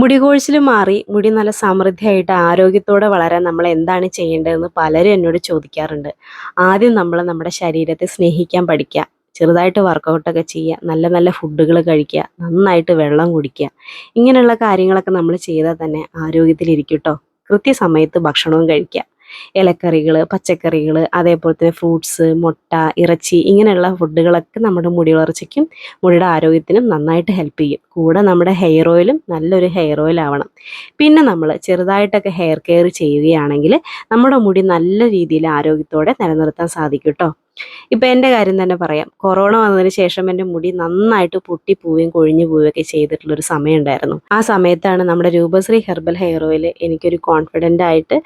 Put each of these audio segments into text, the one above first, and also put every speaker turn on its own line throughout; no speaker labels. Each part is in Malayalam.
മുടി കൊഴിച്ചിൽ മാറി മുടി നല്ല സമൃദ്ധിയായിട്ട് ആരോഗ്യത്തോടെ വളരാൻ നമ്മൾ എന്താണ് ചെയ്യേണ്ടതെന്ന് പലരും എന്നോട് ചോദിക്കാറുണ്ട്. ആദ്യം നമ്മൾ നമ്മുടെ ശരീരത്തെ സ്നേഹിക്കാൻ പഠിക്കുക ചെറുതായിട്ട് വർക്കൗട്ടൊക്കെ ചെയ്യുക നല്ല നല്ല ഫുഡുകൾ കഴിക്കുക നന്നായിട്ട് വെള്ളം കുടിക്കുക ഇങ്ങനെയുള്ള കാര്യങ്ങളൊക്കെ നമ്മൾ ചെയ്താൽ തന്നെ ആരോഗ്യത്തിലിരിക്കും കേട്ടോ കൃത്യസമയത്ത് ഭക്ഷണവും കഴിക്കുക. ഇലക്കറികൾ പച്ചക്കറികൾ അതേപോലെ തന്നെ ഫ്രൂട്ട്സ് മുട്ട ഇറച്ചി ഇങ്ങനെയുള്ള ഫുഡുകളൊക്കെ നമ്മുടെ മുടി വളർച്ചയ്ക്കും മുടിയുടെ ആരോഗ്യത്തിനും നന്നായിട്ട് ഹെൽപ്പ് ചെയ്യും. കൂടെ നമ്മുടെ ഹെയർ ഓയിലും നല്ലൊരു ഹെയർ ഓയിൽ ആവണം. പിന്നെ നമ്മൾ ചെറുതായിട്ടൊക്കെ ഹെയർ കെയർ ചെയ്യുകയാണെങ്കിൽ നമ്മുടെ മുടി നല്ല രീതിയിൽ ആരോഗ്യത്തോടെ നിലനിർത്താൻ സാധിക്കും കേട്ടോ ഇപ്പം എന്റെ കാര്യം തന്നെ പറയാം. കൊറോണ വന്നതിന് ശേഷം എന്റെ മുടി നന്നായിട്ട് പൊട്ടി പോവുകയും കൊഴിഞ്ഞു പോവുകയൊക്കെ ചെയ്തിട്ടുള്ളൊരു സമയം ഉണ്ടായിരുന്നു. ആ സമയത്താണ് നമ്മുടെ രൂപശ്രീ ഹെർബൽ ഹെയർ ഓയിൽ എനിക്കൊരു കോൺഫിഡന്റ് ആയിട്ട്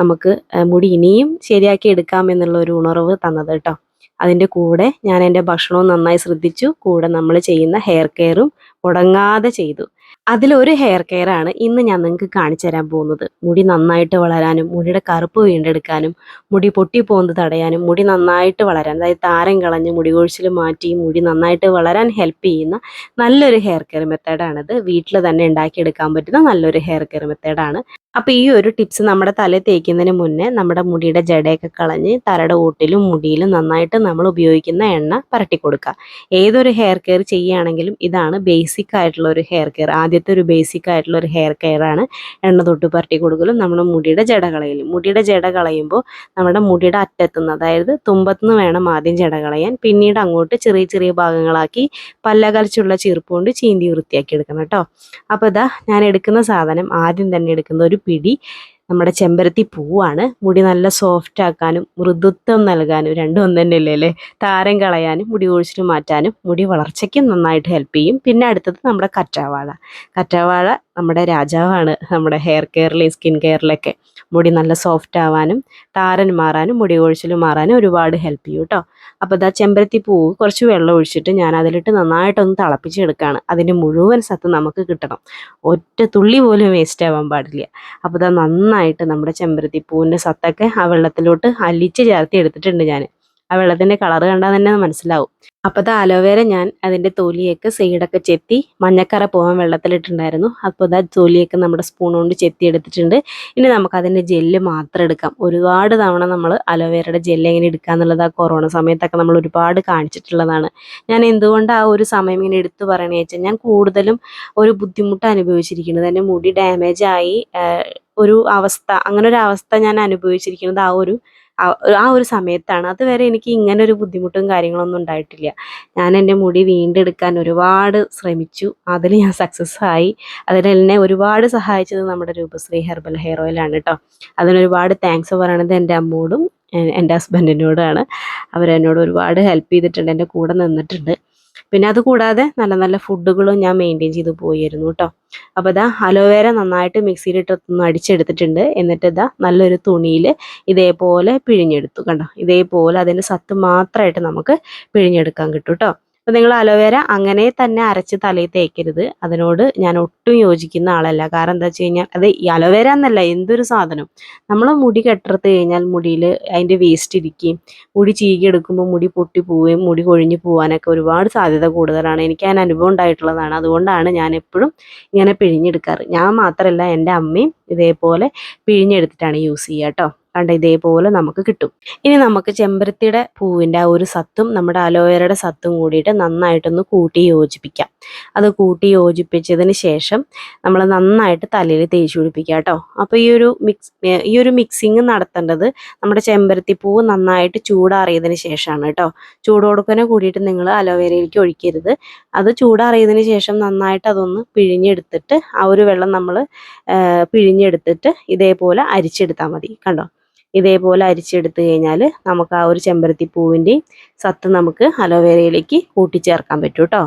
നമുക്ക് മുടി ഇനിയും ശരിയാക്കി എടുക്കാം എന്നുള്ള ഒരു ഉണർവ് തന്നത് കേട്ടോ. അതിന്റെ കൂടെ ഞാൻ എന്റെ ഭക്ഷണവും നന്നായി ശ്രദ്ധിച്ചു. കൂടെ നമ്മൾ ചെയ്യുന്ന ഹെയർ കെയറും മുടങ്ങാതെ ചെയ്തു. അതിലൊരു ഹെയർ കെയർ ആണ് ഇന്ന് ഞാൻ നിങ്ങൾക്ക് കാണിച്ചു തരാൻ പോകുന്നത്. മുടി നന്നായിട്ട് വളരാനും മുടിയുടെ കറുപ്പ് വീണ്ടെടുക്കാനും മുടി പൊട്ടിപ്പോകുന്നത് തടയാനും മുടി നന്നായിട്ട് വളരാൻ അതായത് താരം കളഞ്ഞ് മുടി കൊഴിച്ചിൽ മാറ്റി മുടി നന്നായിട്ട് വളരാൻ ഹെൽപ്പ് ചെയ്യുന്ന നല്ലൊരു ഹെയർ കെയർ മെത്തേഡാണിത് വീട്ടിൽ തന്നെ ഉണ്ടാക്കിയെടുക്കാൻ പറ്റുന്ന നല്ലൊരു ഹെയർ കെയർ മെത്തേഡാണ് അപ്പോൾ ഈ ഒരു ടിപ്സ് നമ്മുടെ തല തേക്കുന്നതിന് മുന്നേ നമ്മുടെ മുടിയുടെ ജടയൊക്കെ കളഞ്ഞ് തലയുടെ ഓട്ടിലും മുടിയിലും നന്നായിട്ട് നമ്മൾ ഉപയോഗിക്കുന്ന എണ്ണ പരട്ടി കൊടുക്കുക. ഏതൊരു ഹെയർ കെയർ ചെയ്യുകയാണെങ്കിലും ഇതാണ് ബേസിക് ആയിട്ടുള്ള ഒരു ഹെയർ കെയർ ആദ്യത്തെ ഒരു ബേസിക് ആയിട്ടുള്ള ഒരു ഹെയർ കെയർ ആണ് എണ്ണ തൊട്ട് പരട്ടി കൊടുക്കലും നമ്മുടെ മുടിയുടെ ജട കളയലും. മുടിയുടെ ജട കളയുമ്പോൾ നമ്മുടെ മുടിയുടെ അറ്റത്തുനിന്ന് അതായത് തുമ്പത്തുനിന്ന് വേണം ആദ്യം ജട കളയാൻ. പിന്നീട് അങ്ങോട്ട് ചെറിയ ചെറിയ ഭാഗങ്ങളാക്കി പല്ലകലച്ചുള്ള ചീർപ്പ് കൊണ്ട് ചീന്തി വൃത്തിയാക്കി എടുക്കണം കേട്ടോ. അപ്പോൾ ഇതാ ഞാൻ എടുക്കുന്ന സാധനം ആദ്യം തന്നെ എടുക്കുന്ന ഒരു പിടി നമ്മുടെ ചെമ്പരത്തി പൂവാണ്. മുടി നല്ല സോഫ്റ്റ് ആക്കാനും മൃദുത്വം നൽകാനും രണ്ടും ഒന്ന് തന്നെയല്ലേ അല്ലേ? താരം കളയാനും മുടി കൊഴിച്ചിൽ മാറ്റാനും മുടി വളർച്ചയ്ക്കും നന്നായിട്ട് ഹെൽപ്പ് ചെയ്യും. പിന്നെ അടുത്തത് നമ്മുടെ കറ്റാവാഴ. കറ്റാവാഴ നമ്മുടെ രാജാവാണ് നമ്മുടെ ഹെയർ കെയറിൽ സ്കിൻ കെയറിലൊക്കെ മുടി നല്ല സോഫ്റ്റ് ആവാനും താരൻ മാറാനും മുടി കൊഴിച്ചിൽ മാറാനും ഒരുപാട് ഹെൽപ്പ് ചെയ്യും കേട്ടോ അപ്പോൾ ഇതാ ചെമ്പരത്തി പൂവ് കുറച്ച് വെള്ളം ഒഴിച്ചിട്ട് ഞാൻ അതിലിട്ട് നന്നായിട്ടൊന്ന് തിളപ്പിച്ചെടുക്കുകയാണ് അതിന്റെ മുഴുവൻ സത്ത് നമുക്ക് കിട്ടണം. ഒറ്റ തുള്ളി പോലും വേസ്റ്റ് ആവാൻ പാടില്ല. അപ്പോൾ ഇതാ നന്നായിട്ട് നമ്മുടെ ചെമ്പരത്തി പൂവിന്റെ സത്തൊക്കെ ആ വെള്ളത്തിലോട്ട് അലിച്ച് ചേർത്തി എടുത്തിട്ടുണ്ട് ഞാൻ ആ വെള്ളത്തിന്റെ കളർ കണ്ടാൽ തന്നെ മനസ്സിലാവും. അപ്പോൾ അത് അലോവേര ഞാൻ അതിന്റെ തൊലിയൊക്കെ സൈഡൊക്കെ ചെത്തി മഞ്ഞക്കറ പോകാൻ വെള്ളത്തിലിട്ടുണ്ടായിരുന്നു. അപ്പോൾ അത് തൊലിയൊക്കെ നമ്മുടെ സ്പൂൺ കൊണ്ട് ചെത്തി എടുത്തിട്ടുണ്ട്. ഇനി നമുക്ക് അതിന്റെ ജെല്ല് മാത്രം എടുക്കാം. ഒരുപാട് തവണ നമ്മൾ അലോവേരയുടെ ജെല്ല് എങ്ങനെ എടുക്കുക എന്നുള്ളത് ആ കൊറോണ സമയത്തൊക്കെ നമ്മൾ ഒരുപാട് കാണിച്ചിട്ടുള്ളതാണ്. ഞാൻ എന്തുകൊണ്ട് ആ ഒരു സമയം ഇങ്ങനെ എടുത്തു പറയണേ വെച്ചാൽ ഞാൻ കൂടുതലും ഒരു ബുദ്ധിമുട്ട് അനുഭവിച്ചിരിക്കുന്നത്. എന്റെ മുടി ഡാമേജ് ആയി ഒരു അവസ്ഥ അങ്ങനെ ഒരു അവസ്ഥ ഞാൻ അനുഭവിച്ചിരിക്കുന്നത് ആ ഒരു ആ- ഒരു സമയത്താണ്. അതുവരെ എനിക്ക് ഇങ്ങനെ ഒരു ബുദ്ധിമുട്ടും കാര്യങ്ങളൊന്നും ഉണ്ടായിട്ടില്ല. ഞാൻ എന്റെ മുടി വീണ്ടെടുക്കാൻ ഒരുപാട് ശ്രമിച്ചു. അതിൽ ഞാൻ സക്സസ് ആയി. അതിൽ എന്നെ ഒരുപാട് സഹായിച്ചത് നമ്മുടെ രൂപശ്രീ ഹെർബൽ ഹെയർ ഓയിലാണ് കേട്ടോ അതിനൊരുപാട് താങ്ക്സ് പറയണത് എന്റെ അമ്മോടും എന്റെ ഹസ്ബൻഡിനോടാണ് അവരെന്നോട് ഒരുപാട് ഹെൽപ്പ് ചെയ്തിട്ടുണ്ട്. എന്റെ കൂടെ നിന്നിട്ടുണ്ട്. പിന്നെ അത് കൂടാതെ നല്ല നല്ല ഫുഡുകളും ഞാൻ മെയിന്റെയിൻ ചെയ്ത് പോയിരുന്നു കേട്ടോ അപ്പോൾ ഇതാ അലോവേര നന്നായിട്ട് മിക്സിയിലിട്ട് ഒന്ന് അടിച്ചെടുത്തിട്ടുണ്ട്. എന്നിട്ട് ഇതാ നല്ലൊരു തുണിയിൽ ഇതേപോലെ പിഴിഞ്ഞെടുത്തു. കണ്ടോ? ഇതേപോലെ അതിന്റെ സത്ത് മാത്രമായിട്ട് നമുക്ക് പിഴിഞ്ഞെടുക്കാൻ കിട്ടും കേട്ടോ അപ്പോൾ നിങ്ങൾ അലോവേര അങ്ങനെ തന്നെ അരച്ച് തലയിൽ തേക്കരുത്. അതിനോട് ഞാൻ ഒട്ടും യോജിക്കുന്ന ആളല്ല. കാരണം എന്താ വെച്ച് കഴിഞ്ഞാൽ അത് ഈ അലോവേര എന്നല്ല എന്തൊരു സാധനം. നമ്മൾ മുടി കെട്ടറുത്ത് കഴിഞ്ഞാൽ മുടിയിൽ അതിന്റെ വേസ്റ്റ് ഇരിക്കുകയും മുടി ചീകി എടുക്കുമ്പോൾ മുടി പൊട്ടി പോവുകയും മുടി കൊഴിഞ്ഞു പോകാനൊക്കെ ഒരുപാട് സാധ്യത കൂടുതലാണ്. എനിക്ക് അതിന് അനുഭവം ഉണ്ടായിട്ടുള്ളതാണ്. അതുകൊണ്ടാണ് ഞാൻ എപ്പോഴും ഇങ്ങനെ പിഴിഞ്ഞെടുക്കാറ്. ഞാൻ മാത്രമല്ല എന്റെ അമ്മയും ഇതേപോലെ പിഴിഞ്ഞെടുത്തിട്ടാണ് യൂസ് ചെയ്യുക കേട്ടോ. കണ്ട ഇതേപോലെ നമുക്ക് കിട്ടും. ഇനി നമുക്ക് ചെമ്പരത്തിയുടെ പൂവിന്റെ ആ ഒരു സത്തും നമ്മുടെ അലോവേരയുടെ സത്തും കൂടിയിട്ട് നന്നായിട്ടൊന്ന് കൂട്ടി യോജിപ്പിക്കാം. അത് കൂട്ടി യോജിപ്പിച്ചതിന് ശേഷം നമ്മൾ നന്നായിട്ട് തലയിൽ തേച്ച് പിടിപ്പിക്കുക കേട്ടോ. അപ്പോൾ ഈ ഒരു മിക്സ് ഈ ഒരു മിക്സിങ് നടത്തേണ്ടത് നമ്മുടെ ചെമ്പരത്തി പൂവ് നന്നായിട്ട് ചൂടാറിയതിന് ശേഷമാണ് കേട്ടോ. ചൂടോടുക്കനെ കൂടിയിട്ട് നിങ്ങൾ അലോവേരയിലേക്ക് ഒഴിക്കരുത്. അത് ചൂടാറിയതിന് ശേഷം നന്നായിട്ട് അതൊന്ന് പിഴിഞ്ഞെടുത്തിട്ട് ആ ഒരു വെള്ളം നമ്മൾ പിഴിഞ്ഞെടുത്തിട്ട് ഇതേപോലെ അരിച്ചെടുത്താൽ മതി. കണ്ടോ? ഇതേപോലെ അരിച്ചെടുത്ത് കഴിഞ്ഞാൽ നമുക്ക് ആ ഒരു ചെമ്പരത്തി പൂവിന്റെയും സത്ത് നമുക്ക് അലോവേരയിലേക്ക് കൂട്ടിച്ചേർക്കാൻ പറ്റും കേട്ടോ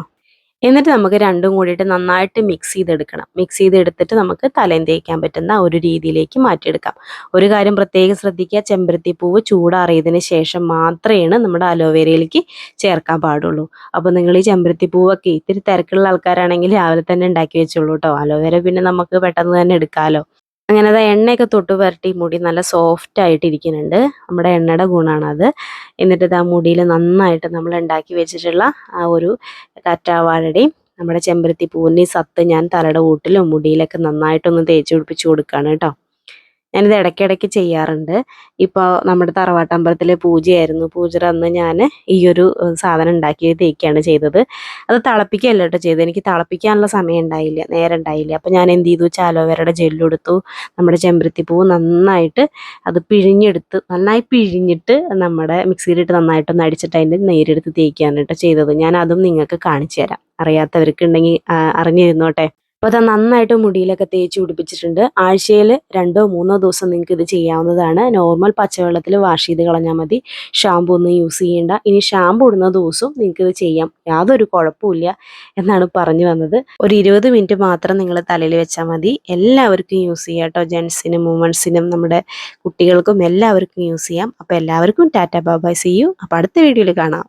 എന്നിട്ട് നമുക്ക് രണ്ടും കൂടിയിട്ട് നന്നായിട്ട് മിക്സ് ചെയ്തെടുക്കണം. മിക്സ് ചെയ്തെടുത്തിട്ട് നമുക്ക് തലയും തേക്കാൻ പറ്റുന്ന ഒരു രീതിയിലേക്ക് മാറ്റിയെടുക്കാം. ഒരു കാര്യം പ്രത്യേകം ശ്രദ്ധിക്കുക ചെമ്പരത്തി പൂവ് ചൂടാറിയതിന് ശേഷം മാത്രമേ നമ്മുടെ അലോവേരയിലേക്ക് ചേർക്കാൻ പാടുള്ളൂ. അപ്പോൾ നിങ്ങൾ ഈ ചെമ്പരത്തി പൂവൊക്കെ ഇത്തിരി തിരക്കുള്ള ആൾക്കാരാണെങ്കിൽ രാവിലെ തന്നെ ഉണ്ടാക്കി വെച്ചോളൂ കേട്ടോ അലോവേര പിന്നെ നമുക്ക് പെട്ടെന്ന് തന്നെ എടുക്കാമല്ലോ അങ്ങനെ അത് എണ്ണയൊക്കെ തൊട്ട് പുരട്ടി മുടി നല്ല സോഫ്റ്റ് ആയിട്ട് ഇരിക്കുന്നുണ്ട് നമ്മുടെ എണ്ണയുടെ ഗുണമാണ് അത് എന്നിട്ട് ഇത് ആ മുടിയിൽ നന്നായിട്ട് നമ്മൾ ഉണ്ടാക്കി വെച്ചിട്ടുള്ള ആ ഒരു കറ്റാവാഴയുടെയും നമ്മുടെ ചെമ്പരത്തി പൂവിന്റെയും സത്ത് ഞാൻ തലയുടെ കൂട്ടിലും മുടിയിലൊക്കെ നന്നായിട്ടൊന്ന് തേച്ച് പിടിപ്പിച്ച് കൊടുക്കുകയാണ് കേട്ടോ. ഞാനിത് ഇടയ്ക്കിടയ്ക്ക് ചെയ്യാറുണ്ട്. ഇപ്പോൾ നമ്മുടെ തറവാട്ടമ്പലത്തിലെ പൂജയായിരുന്നു. പൂജയുടെ അന്ന് ഞാൻ ഈ ഒരു സാധനം ഉണ്ടാക്കി തേക്കുകയാണ് ചെയ്തത്. അത് തിളപ്പിക്കുകയല്ല കേട്ടോ ചെയ്തത്. എനിക്ക് തിളപ്പിക്കാനുള്ള സമയം ഉണ്ടായില്ല നേരം ഉണ്ടായില്ല. അപ്പോൾ ഞാൻ എന്ത് ചെയ്തു? ചാലോവേരയുടെ ജെല്ലെടുത്തു നമ്മുടെ ചെമ്പരത്തി പൂവ് നന്നായിട്ട് അത് പിഴിഞ്ഞെടുത്ത് നന്നായി പിഴിഞ്ഞിട്ട് നമ്മുടെ മിക്സിയിലിട്ട് നന്നായിട്ടൊന്ന് അടിച്ചിട്ട് അതിന്റെ നേരെടുത്ത് തേക്കുകയാണ് കേട്ടോ ചെയ്തത്. ഞാൻ അതും നിങ്ങൾക്ക് കാണിച്ചു തരാം. അറിയാത്തവർക്ക് ഉണ്ടെങ്കിൽ അറിഞ്ഞിരുന്നോട്ടെ. അപ്പോൾ അത് നന്നായിട്ട് മുടിയിലൊക്കെ തേച്ച് പിടിപ്പിച്ചിട്ടുണ്ട്. ആഴ്ചയിൽ രണ്ടോ മൂന്നോ ദിവസം നിങ്ങൾക്ക് ഇത് ചെയ്യാവുന്നതാണ്. നോർമൽ പച്ചവെള്ളത്തിൽ വാഷ് ചെയ്ത് കളഞ്ഞാൽ മതി. ഷാമ്പു ഒന്നും യൂസ് ചെയ്യേണ്ട. ഇനി ഷാമ്പു ഇടുന്ന ദിവസവും നിങ്ങൾക്ക് ഇത് ചെയ്യാം. യാതൊരു കുഴപ്പമില്ല എന്നാണ് പറഞ്ഞു വന്നത്. ഒരു ഇരുപത് മിനിറ്റ് മാത്രം നിങ്ങൾ തലയിൽ വെച്ചാൽ മതി. എല്ലാവർക്കും യൂസ് ചെയ്യാം കേട്ടോ. ജെൻസിനും വുമൺസിനും നമ്മുടെ കുട്ടികൾക്കും എല്ലാവർക്കും യൂസ് ചെയ്യാം. അപ്പോൾ എല്ലാവർക്കും ടാറ്റ ബാബായ് സി യു. അപ്പോൾ അടുത്ത വീഡിയോയിൽ കാണാം.